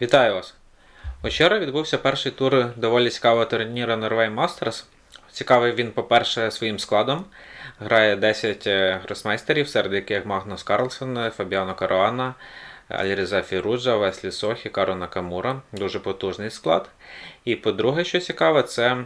Вітаю вас! Вчора відбувся перший тур доволі цікавого турніру Norway Masters. Цікавий він, по-перше, своїм складом. Грає 10 е, гросмейстерів, серед яких Магнус Карлсон, Фабіано Каруана, Альріза Фіруджа, Веслі Сохі, Каро Накамура. Дуже потужний склад. І по-друге, що цікаве, це е,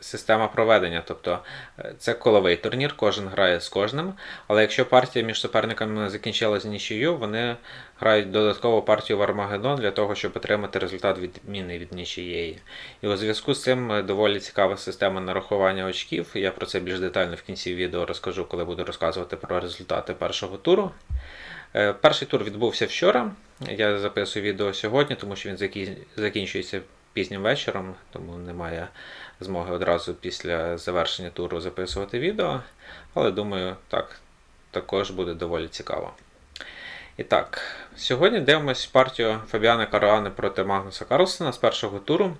система проведення. Тобто е, це коловий турнір, кожен грає з кожним. Але якщо партія між суперниками закінчилася нічию, вони грають додаткову партію в Армагеддон для того, щоб отримати результат відмінний від нічиєї. І у зв'язку з цим е, доволі цікава система нарахування очків. Я про це більш детально в кінці відео розкажу, коли буду розказувати про результати першого туру. Е, Перший тур відбувся вчора. Я записую відео сьогодні, тому що він закінчується пізнім вечором, тому немає змоги одразу після завершення туру записувати відео. Але думаю, так також буде доволі цікаво. І так, сьогодні дивимось партію Фабіана Каруани проти Магнуса Карлсона з першого туру.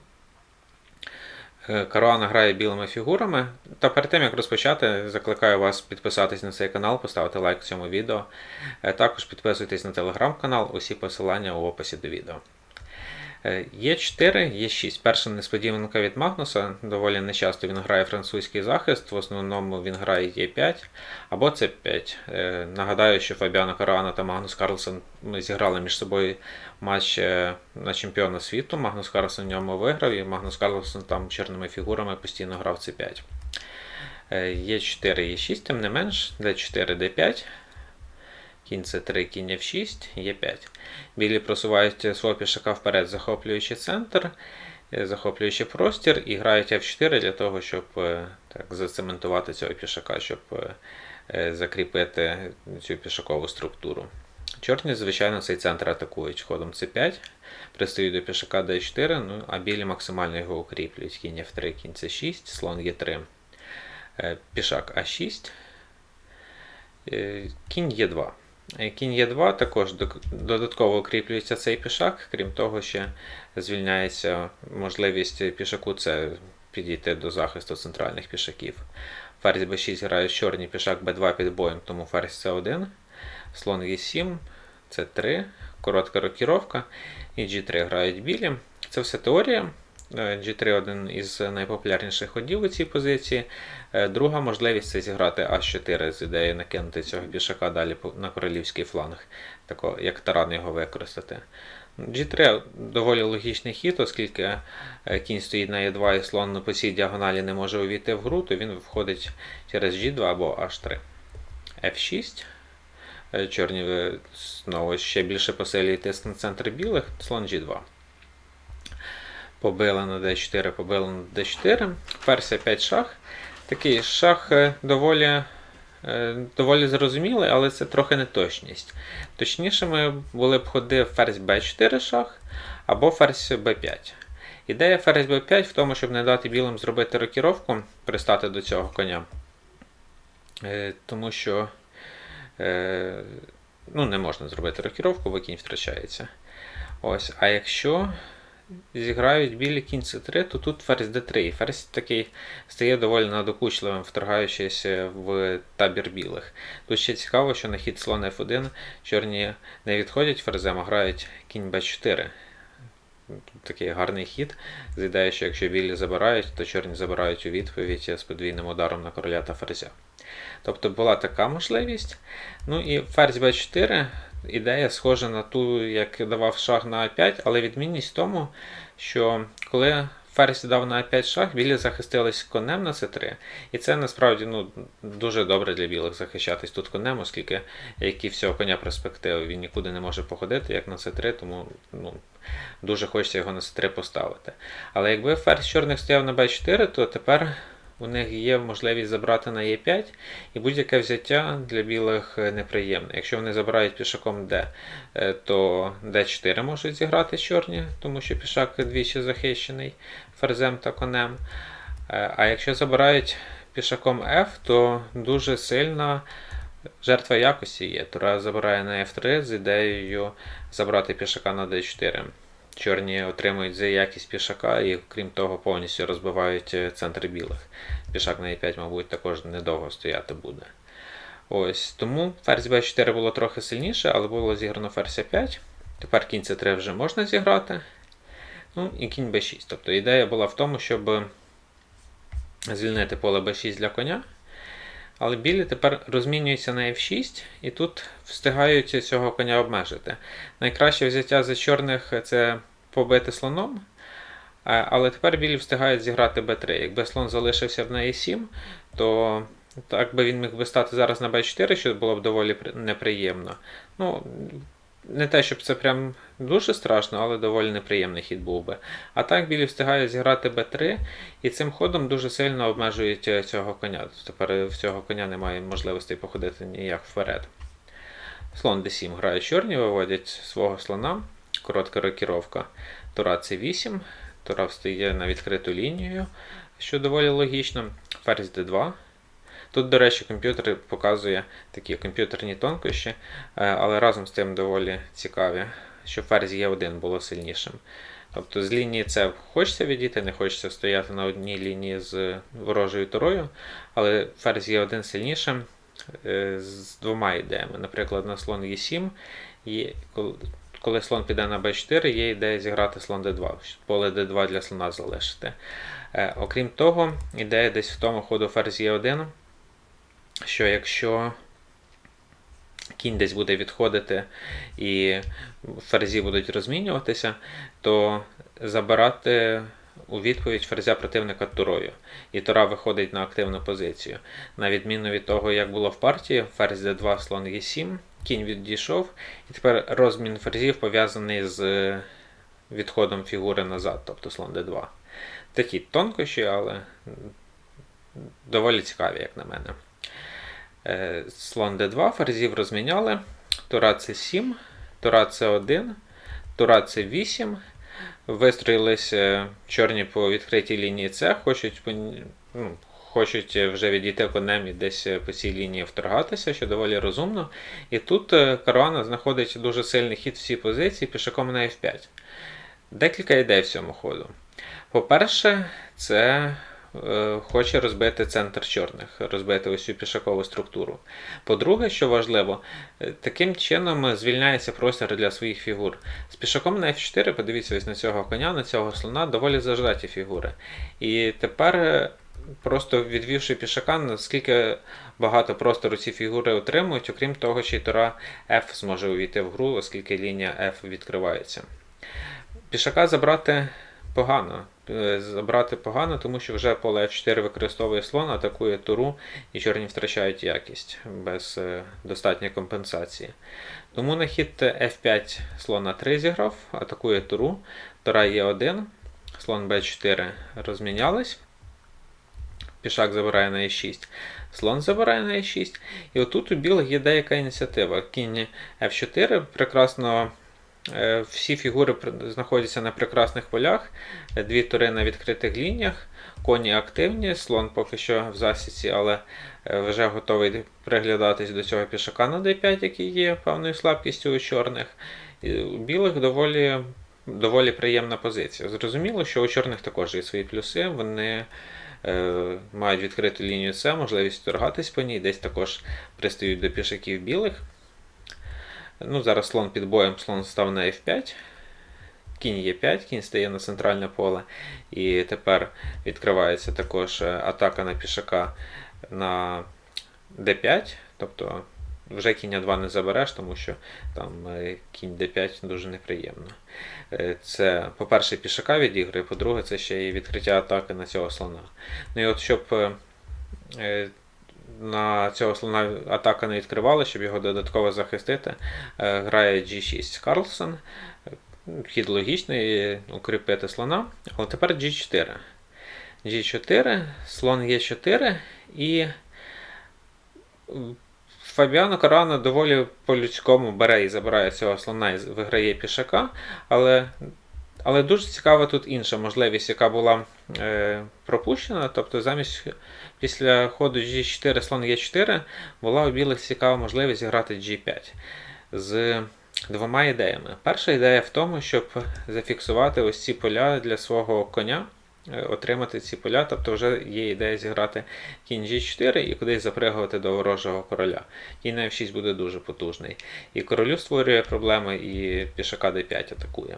Е, Каруана грає білими фігурами. Та перед тим як розпочати, закликаю вас підписатись на цей канал, поставити лайк цьому відео. Е, Також підписуйтесь на телеграм-канал, усі посилання у описі до відео. Е, Є 4, є 6. Перша несподіванка від Магнуса. Доволі нечасто він грає французький захист, в основному він грає Е5 або С5. Е, Нагадаю, що Фабіано Каруана та Магнус Карлсон зіграли між собою матч е, на чемпіона світу. Магнус Карлсон в ньому виграв, і Магнус Карлсон там чорними фігурами постійно грав С5. Е, Є 4 і 6, тим не менш, Д4, Д5. Кінь С3, кінь F6, Е5. Білі просувають свого пішака вперед, захоплюючи центр, е, захоплюючи простір, і грають F4 для того, щоб е, так, зацементувати цього пішака, щоб е, закріпити цю пішакову структуру. Чорні, звичайно, цей центр атакують ходом С5, пристають до пішака D4, ну, а білі максимально його укріплюють. Кінь F3, кінь С6, слон Е3, е, пішак А6, е, кінь Е2. Е, Кінь Е2 також додатково укріплюється цей пішак, крім того, ще звільняється можливість пішаку це підійти до захисту центральних пішаків. Ферзь b6 грає чорний пішак b2 під боєм, тому ферзь c1, слон e7, c3, коротка рокіровка і g3 грають білі. Це все теорія. Е, G3 один із найпопулярніших ходів у цій позиції. Е, Друга можливість це зіграти А4 з ідеєю накинути цього пішака далі на королівський фланг, тако, як таран його використати. G3 доволі логічний хід, оскільки е, кінь стоїть на Е2 і слон по цій діагоналі не може увійти в гру, то він входить через G2 або H3. F6. Е, Чорні е, знову ще більше посилює тиск на центр білих, слон G2. Побили на d4, побили на d4. Ферзь 5 шах. Такий шах е, доволі, е, доволі зрозумілий, але це трохи неточність. Точнішими були б ходи ферзь b4 шах або ферзь b5. Ідея ферзь b5 в тому, щоб не дати білим зробити рокіровку, пристати до цього коня. Е, Тому що ну, не можна зробити рокіровку, бо кінь втрачається. Ось, а якщо зіграють білі кінь c3, то тут ферзь d3. І ферзь такий стає доволі надокучливим, вторгаючись в табір білих. Тут ще цікаво, що на хід слон f1 чорні не відходять ферзем, а грають кінь b4. Такий гарний хід. З що якщо білі забирають, то чорні забирають у відповідь з подвійним ударом на короля та ферзя. Тобто була така можливість. Ну і ферзь b4 ідея схожа на ту, як давав шах на А5, але відмінність в тому, що коли ферзь дав на А5 шах, білі захистились конем на С3. І це насправді ну, дуже добре для білих захищатись тут конем, оскільки як і всього коня перспективи, він нікуди не може походити, як на С3, тому ну, дуже хочеться його на С3 поставити. Але якби ферзь чорних стояв на Б4, то тепер у них є можливість забрати на Е5, і будь-яке взяття для білих е, неприємне. Якщо вони забирають пішаком Д, е, то Д4 можуть зіграти чорні, тому що пішак двічі захищений ферзем та конем. Е, А якщо забирають пішаком F, то дуже сильна жертва якості є. Тура забирає на F3 з ідеєю забрати пішака на D4. Чорні отримують за якість пішака і, крім того, повністю розбивають е, центр білих. Пішак на e5, мабуть, також недовго стояти буде. Ось Тому ферзь b4 було трохи сильніше, але було зіграно ферзь 5. Тепер кінь c3 вже можна зіграти. Ну і кінь b6. Тобто ідея була в тому, щоб звільнити поле b6 для коня. Але білі тепер розмінюються на f6, і тут встигають цього коня обмежити. Найкраще взяття за чорних це побити слоном. Е, Але тепер білі встигають зіграти b3. Якби слон залишився на e7, то так би він міг би стати зараз на b4, що було б доволі неприємно. Ну, не те, щоб це прям дуже страшно, але доволі неприємний хід був би. А так білі встигають зіграти b3, і цим ходом дуже сильно обмежують е, цього коня. Тепер в цього коня немає можливості походити ніяк вперед. Слон d7 грає чорні, виводять свого слона. Коротка рокіровка. Тура c8. Тура встає на відкриту лінію, що доволі логічно. Ферзь d2. Тут, до речі, комп'ютер показує такі комп'ютерні тонкощі, е, але разом з тим доволі цікаві, що ферзь Е1 було сильнішим. Тобто з лінії С хочеться відійти, не хочеться стояти на одній лінії з ворожою турою, але ферзь Е1 сильнішим е, з двома ідеями. Наприклад, на слон Е7, є, коли, слон піде на Б4, є ідея зіграти слон Д2, поле Д2 для слона залишити. Е, Окрім того, ідея десь в тому ходу ферзь Е1, що якщо кінь десь буде відходити і ферзі будуть розмінюватися, то забирати у відповідь ферзя противника турою. І тура виходить на активну позицію. На відміну від того, як було в партії, ферзь d2, слон e7, кінь відійшов, і тепер розмін ферзів пов'язаний з відходом фігури назад, тобто слон d2. Такі тонкощі, але доволі цікаві, як на мене. Е, Слон d2, ферзів розміняли. Тура c7, тура c1, тура c8. Вистроїлися чорні по відкритій лінії С, хочуть, ну, хочуть вже відійти конем і десь по цій лінії вторгатися, що доволі розумно. І тут е, Каруана знаходить дуже сильний хід в цій позиції пішаком на F5. Декілька ідей в цьому ходу. По-перше, це е, хоче розбити центр чорних, розбити ось цю пішакову структуру. По-друге, що важливо, е, таким чином звільняється простір для своїх фігур. З пішаком на F4, подивіться ось на цього коня, на цього слона, доволі зажаті фігури. І тепер, е, просто відвівши пішака, наскільки багато простору ці фігури отримують, окрім того, ще й тура F зможе увійти в гру, оскільки лінія F відкривається. Пішака забрати погано. Е, Забрати погано, тому що вже поле F4 використовує слон, атакує туру, і чорні втрачають якість без е, достатньої компенсації. Тому на хід F5 слон на 3 зіграв, атакує туру, тура Е1, слон B4 розмінялись. Пішак забирає на E6, слон забирає на E6. І отут у білих є деяка ініціатива. Кінь F4 прекрасно Е, Всі фігури знаходяться на прекрасних полях, е, дві тури на відкритих лініях, коні активні, слон поки що в засідці, але е, вже готовий приглядатись до цього пішака на d5, який є певною слабкістю у чорних. І у білих доволі, доволі приємна позиція. Зрозуміло, що у чорних також є свої плюси, вони е, мають відкриту лінію С, можливість торгатись по ній, десь також пристають до пішаків білих. Ну, зараз слон під боєм, слон став на F5. Кінь Е5, кінь стає на центральне поле. І тепер відкривається також е, атака на пішака на D5. Тобто вже кінь 2 не забереш, тому що там е, кінь D5 дуже неприємно. Е, Це, по-перше, пішака відіграє, по-друге, це ще і відкриття атаки на цього слона. Ну і от щоб е, е, на цього слона атака не відкривала, щоб його додатково захистити. Е, Грає G6 Карлсон. Хід логічний, укріпити слона. Але тепер G4. G4, слон Е4 і Фабіано Карано доволі по-людському бере і забирає цього слона і виграє пішака. Але але дуже цікава тут інша можливість, яка була е, пропущена. Тобто замість після ходу G4 слон Е4 була у білих цікава можливість грати G5 з двома ідеями. Перша ідея в тому, щоб зафіксувати ось ці поля для свого коня. е, отримати ці поля, тобто вже є ідея зіграти кінь G4 і кудись запригувати до ворожого короля. Кінь на F6 буде дуже потужний. І королю створює проблеми, і пішака D5 атакує.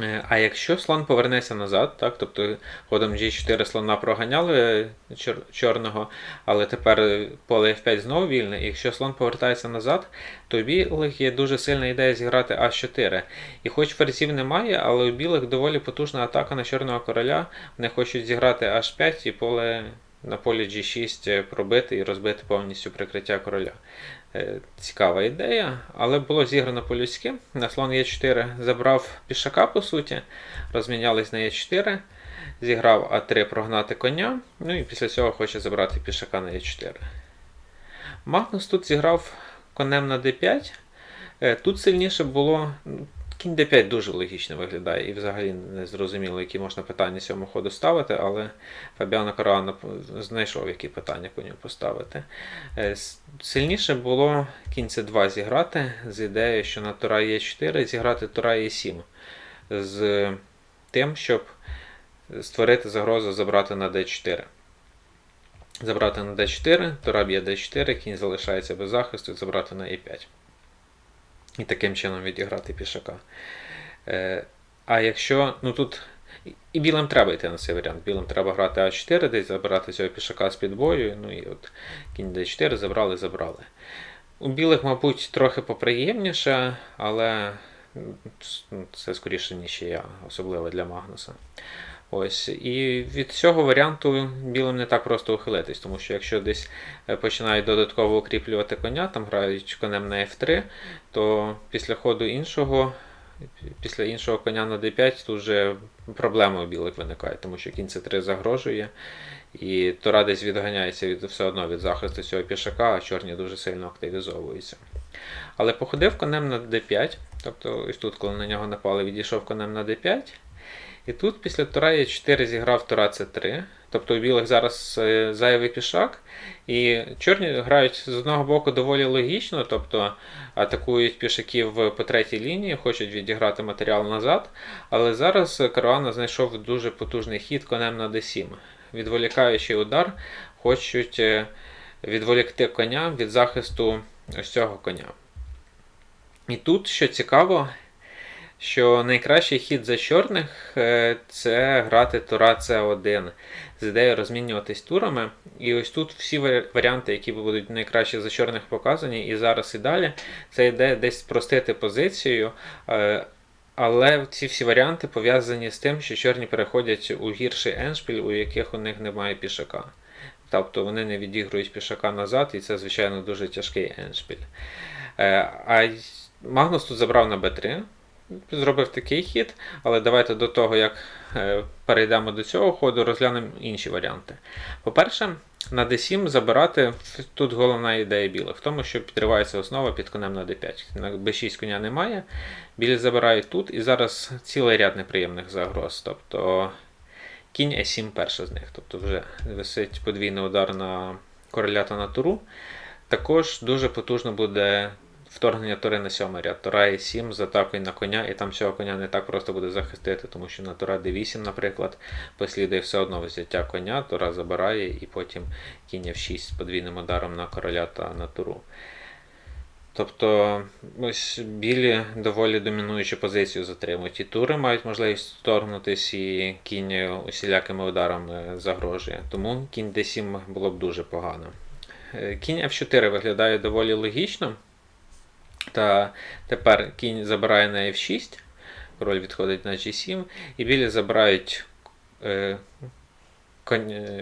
Е, А якщо слон повернеться назад, так, тобто ходом G4 слона проганяли чор- чорного, але тепер е, поле F5 знову вільне, і якщо слон повертається назад, то у білих є дуже сильна ідея зіграти А4. І хоч ферзів немає, але у білих доволі потужна атака на чорного короля. Вони хочуть зіграти H5 і поле на полі G6 пробити і розбити повністю прикриття короля. Е, Цікава ідея, але було зіграно по-людськи. На слон Е4 забрав пішака, по суті, розмінялись на Е4, зіграв А3 прогнати коня, ну і після цього хоче забрати пішака на Е4. Магнус тут зіграв конем на d5. Е, Тут сильніше було. Кінь d5 дуже логічно виглядає, і взагалі не зрозуміло, які можна питання цьому ходу ставити, але Фабіано Каруано знайшов, які питання по ньому поставити. Е, Сильніше було кінь c2 зіграти з ідеєю, що на Тура Е4 зіграти Тура Е7 з тим, щоб створити загрозу забрати на d4. Забрати на d4, Тура б'є d4, кінь залишається без захисту, забрати на e5. І таким чином відіграти пішака. Е, а якщо. Ну тут. і- білим треба йти на цей варіант. Білим треба грати А4, десь забирати цього пішака з підбою. Ну і от кінь d4 забрали, забрали. У білих, мабуть, трохи поприємніше, але ну, це скоріше нічия, особливо для Магнуса. Ось. І від цього варіанту білим не так просто ухилитись, тому що якщо десь е, починають додатково укріплювати коня, там грають конем на F3, то після ходу іншого, після іншого коня на D5 тут вже проблеми у білих виникають, тому що кінь C3 загрожує, і Тура десь відганяється від, все одно від захисту цього пішака, а чорні дуже сильно активізовуються. Але походив конем на D5, тобто ось тут, коли на нього напали, відійшов конем на D5. І тут після Тура Е4 зіграв Тура С3. Тобто у білих зараз е, зайвий пішак. І чорні грають з одного боку доволі логічно, тобто атакують пішаків по третій лінії, хочуть відіграти матеріал назад. Але зараз Каруана знайшов дуже потужний хід конем на d7. Відволікаючи удар, хочуть е, відволікти коня від захисту ось цього коня. І тут, що цікаво, що найкращий хід за чорних е, це грати тура С1 з ідеєю розмінюватись турами. І ось тут всі варіанти, які будуть найкраще за чорних показані, і зараз і далі, це йде десь спростити позицію. е, Але ці всі варіанти пов'язані з тим, що чорні переходять у гірший еншпіль, у яких у них немає пішака. Тобто вони не відігрують пішака назад, і це, звичайно, дуже тяжкий еншпіль. Е, А Магнус тут забрав на Б3, зробив такий хід, але давайте до того, як е, перейдемо до цього ходу, розглянемо інші варіанти. По-перше, на D7 забирати тут головна ідея білих в тому, що підривається основа під конем на D5. На B6 коня немає. Білі забирають тут, і зараз цілий ряд неприємних загроз. Тобто кінь E7 перша з них. Тобто вже висить подвійний удар на короля та на туру. Також дуже потужно буде вторгнення тури на сьомий ряд. Тура Е7 з атакою на коня, і там цього коня не так просто буде захистити, тому що на Тура Д8, наприклад, послідує все одно взяття коня, Тура забирає, і потім кінь F6 з подвійним ударом на короля та на туру. Тобто ось білі доволі домінуючу позицію затримують. І тури мають можливість вторгнутися, і кінь усілякими ударами загрожує. Тому кінь D7 було б дуже погано. Е, Кінь F4 виглядає доволі логічно. Та тепер кінь забирає на F6, король відходить на G7, і білі забирають е,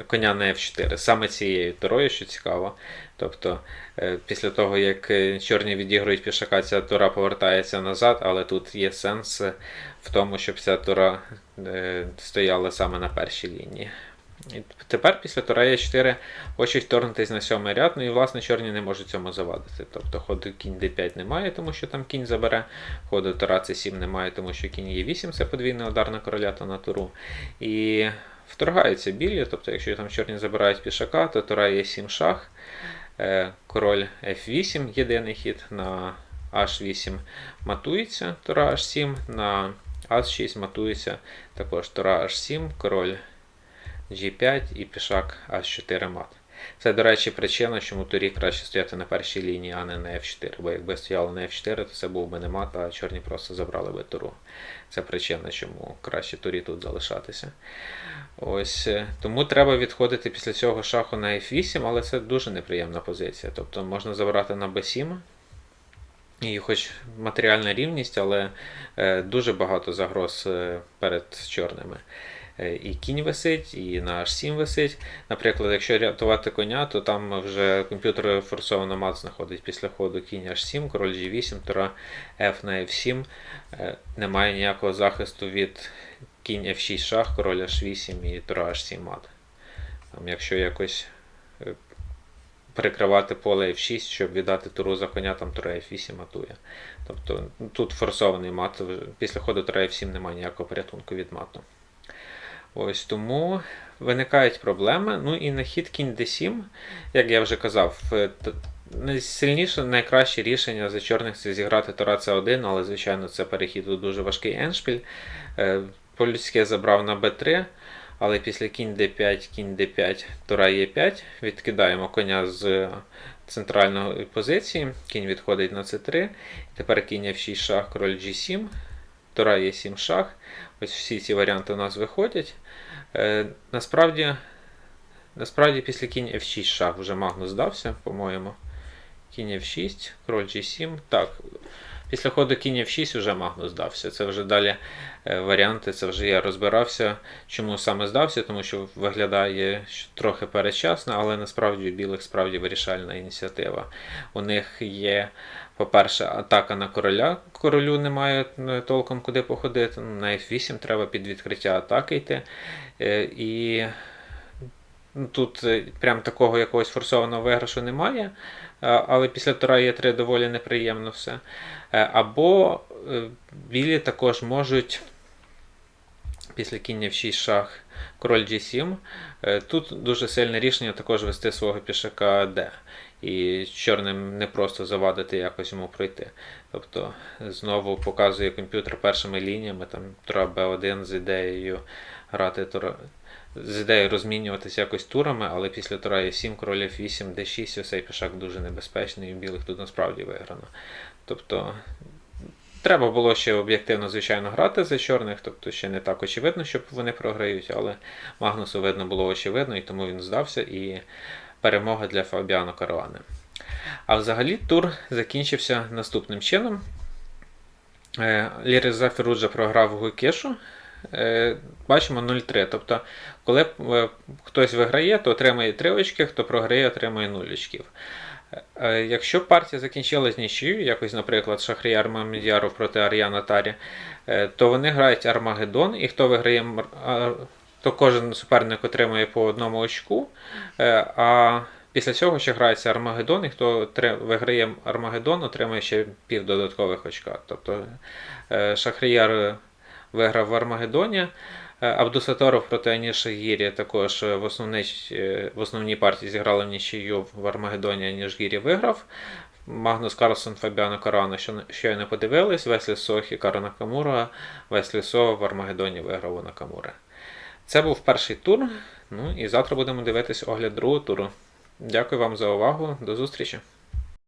коня на F4. Саме цією турою, що цікаво. Тобто, е, після того, як е, чорні відігрують пішака, ця тура повертається назад, але тут є сенс е, в тому, щоб ця тура е, стояла саме на першій лінії. І тепер після тура Е4 хочуть вторгнутися на сьомий ряд, ну і власне чорні не можуть цьому завадити. Тобто ходу кінь d5 немає, тому що там кінь забере, ходу тура c7 немає, тому що кінь Е8 це подвійний удар на короля та на туру. І вторгаються білі, тобто якщо там чорні забирають пішака, то тура Е7 шах, е, король F8 єдиний хід на H8 матується, тура H7, на Ас6 матується також тура H7, король G5 і пішак H4 мат. Це, до речі, причина, чому турі краще стояти на першій лінії, а не на F4. Бо якби стояло на F4, то це був би не мат, а чорні просто забрали би туру. Це причина, чому краще турі тут залишатися. Ось е, тому треба відходити після цього шаху на F8, але це дуже неприємна позиція. Тобто можна забрати на B7. І хоч матеріальна рівність, але е, дуже багато загроз е, перед чорними. Е, І кінь висить, і на H7 висить. Наприклад, якщо рятувати коня, то там вже комп'ютер форсовано мат знаходить після ходу кінь H7, король G8, тура F на F7. Е, Немає ніякого захисту від кінь F6 шах, король H8 і тура H7 мат. Там, якщо якось е, перекривати поле F6, щоб віддати туру за коня, там тура F8 матує. Тобто ну, тут форсований мат. Після ходу тура F7 немає ніякого порятунку від мату. Ось тому виникають проблеми. Ну і на хід кінь d7, як я вже казав, найсильніше, найкраще рішення за чорних це зіграти тура c1, але звичайно це перехід у дуже важкий еншпіль. Е, По-людськи забрав на b3, але після кінь d5, кінь d5, тура e5, відкидаємо коня з центральної позиції, кінь відходить на c3, тепер кінь f6 шах, король g7, тура є 7 шах. Ось всі ці варіанти у нас виходять. Е, насправді, насправді, після кінь F6 шах вже Магнус здався, по-моєму. Кінь F6, король G7. Так, після ходу кінь F6 вже Магнус здався. Це вже далі е, варіанти, це вже я розбирався. Чому саме здався? Тому що виглядає трохи передчасно, але насправді у білих справді вирішальна ініціатива. У них є по-перше, атака на короля. Королю немає е, толком куди походити. На F8 треба під відкриття атаки йти. Е, І ну, тут прям такого якогось форсованого виграшу немає. Але після тура Е3 доволі неприємно все. Е, Або е, білі також можуть після кіння в 6 шах король G7. Е, Тут дуже сильне рішення також вести свого пішака D. І чорним не просто завадити якось йому пройти. Тобто знову показує комп'ютер першими лініями, там тура B1 з ідеєю грати. З ідеєю розмінюватися якось турами, але після тура Е7, король F8, D6, ось цей пішак дуже небезпечний, і білих тут насправді виграно. Тобто Треба було ще об'єктивно, звичайно, грати за чорних, тобто ще не так очевидно, що вони програють, але Магнусу видно було очевидно, і тому він здався, і перемога для Фабіано Каравани. А взагалі тур закінчився наступним чином. Е, Лірис Зафіруджа програв Гуйкешу. Е, Бачимо 0-3. Тобто, коли е, хтось виграє, то отримає 3 очки, хто програє, отримує 0 очків. Е, Якщо партія закінчилась нічию, якось, наприклад, Шахріяр Мамедяров проти Ар'яна Тарі, то вони грають Армагеддон, і хто виграє, то кожен суперник отримує по одному очку. А після цього ще грається Армагеддон, і хто виграє Армагеддон, отримує ще пів додаткових очка. Тобто Шахріяр виграв в Армагеддоні. Е, Абдусаторов проти Аніша Гірі також е, в, основній, е, в основній партії зіграли в нічию в Армагеддоні, Аніш Гірі виграв. Магнус Карлсон, Фабіано Карана що, щойно подивились, Веслі Сох і Кара Накамура. Веслі Со в Армагеддоні виграв у Накамури. Це був перший тур. Ну і завтра будемо дивитись огляд другого туру. Дякую вам за увагу. До зустрічі!